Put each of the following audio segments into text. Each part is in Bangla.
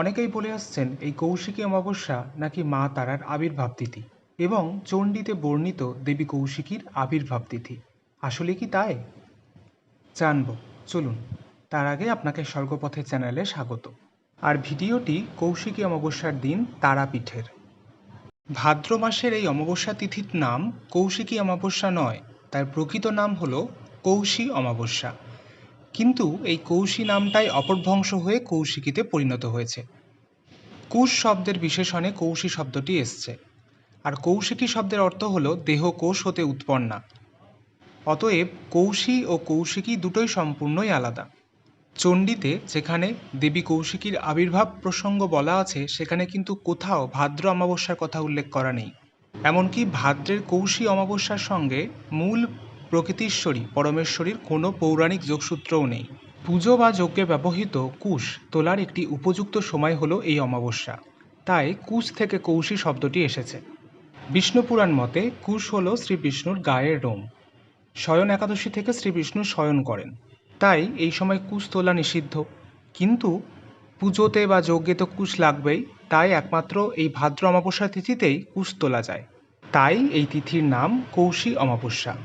অনেকেই বলে আসছেন, এই কৌশিকী অমাবস্যা নাকি মা তারার আবির্ভাব তিথি এবং চণ্ডীতে বর্ণিত দেবী কৌশিকীর আবির্ভাব তিথি। আসলে কি তাই? জানব। চলুন, তার আগে আপনাকে স্বর্গপথের চ্যানেলে স্বাগত। আর ভিডিওটি কৌশিকী অমাবস্যার দিন তারাপীঠের। ভাদ্র মাসের এই অমাবস্যা তিথির নাম কৌশিকী অমাবস্যা নয়, তার প্রকৃত নাম হল কৌশী অমাবস্যা। কিন্তু এই কৌশী নামটাই অপভ্রংশ হয়ে কৌশিকীতে পরিণত হয়েছে। কুশ শব্দের বিশেষণে কৌশী শব্দটি এসছে। আর কৌশিকী শব্দের অর্থ হল দেহ কোষ হতে উৎপন্না। অতএব কৌশী ও কৌশিকী দুটোই সম্পূর্ণই আলাদা। চণ্ডীতে যেখানে দেবী কৌশিকীর আবির্ভাব প্রসঙ্গ বলা আছে, সেখানে কিন্তু কোথাও ভাদ্র অমাবস্যার কথা উল্লেখ করা নেই। এমনকি ভাদ্রের কৌশী অমাবস্যার সঙ্গে মূল প্রকৃতিশ্বরী, পরমেশ্বরীর কোনো পৌরাণিক যোগসূত্রও নেই। পুজো বা যজ্ঞে ব্যবহৃত কুশ তোলার একটি উপযুক্ত সময় হলো এই অমাবস্যা। তাই কুশ থেকে কৌশী শব্দটি এসেছে। বিষ্ণু পুরাণ মতে, কুশ হল শ্রী বিষ্ণুর গায়ের রোম। শয়ন একাদশী থেকে শ্রী বিষ্ণু শয়ন করেন। তাই এই সময় কুশ তোলা নিষিদ্ধ। কিন্তু পুজোতে বা যজ্ঞে তো কুশ লাগবেই, তাই একমাত্র এই ভাদ্র অমাবস্যা তিথিতেই কুশ তোলা যায়। তাই এই তিথির নাম কৌশী অমাবস্যা।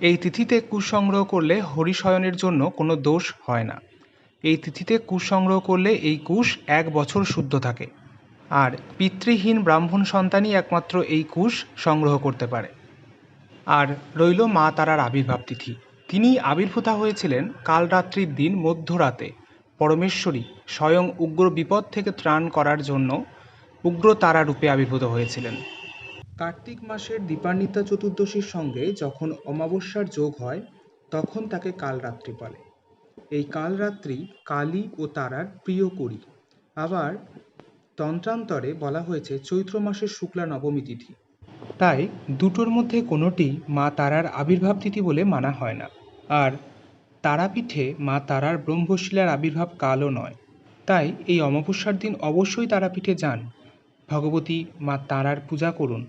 এই তিথিতে কুশ সংগ্রহ করলে হরিশয়নের জন্য কোনো দোষ হয় না। এই তিথিতে কুশ সংগ্রহ করলে এই কুশ এক বছর শুদ্ধ থাকে। আর পিতৃহীন ব্রাহ্মণ সন্তানই একমাত্র এই কুশ সংগ্রহ করতে পারে। আর রইল মা তারার আবির্ভাব তিথি। তিনি আবির্ভূতা হয়েছিলেন কালরাত্রির দিন মধ্যরাতে। পরমেশ্বরী স্বয়ং উগ্র বিপদ থেকে ত্রাণ করার জন্য উগ্র তারা রূপে আবির্ভূত হয়েছিলেন। কার্তিক মাসের দীপান্বিতা চতুর্দশীর সঙ্গে যখন অমাবস্যার যোগ হয়, তখন তাকে কালরাত্রি বলে। এই কালরাত্রি কালী ও তারার প্রিয় করি। আবার তন্ত্রান্তরে বলা হয়েছে চৈত্র মাসের শুক্লা নবমী তিথি। তাই দুটোর মধ্যে কোনোটি মা তারার আবির্ভাব তিথি বলে মানা হয় না। আর তারাপীঠে মা তারার ব্রহ্মশিলার আবির্ভাব কালও নয়। তাই এই অমাবস্যার দিন অবশ্যই তারাপীঠে যান। ভগবতী মা তারার পূজা করুন,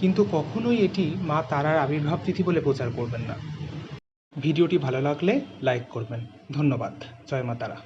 কিন্তু কখনোই এটি মা তারার আবির্ভাব তিথি বলে প্রচার করবেন না। ভিডিওটি ভালো লাগলে লাইক করবেন। ধন্যবাদ। জয় মা তারা।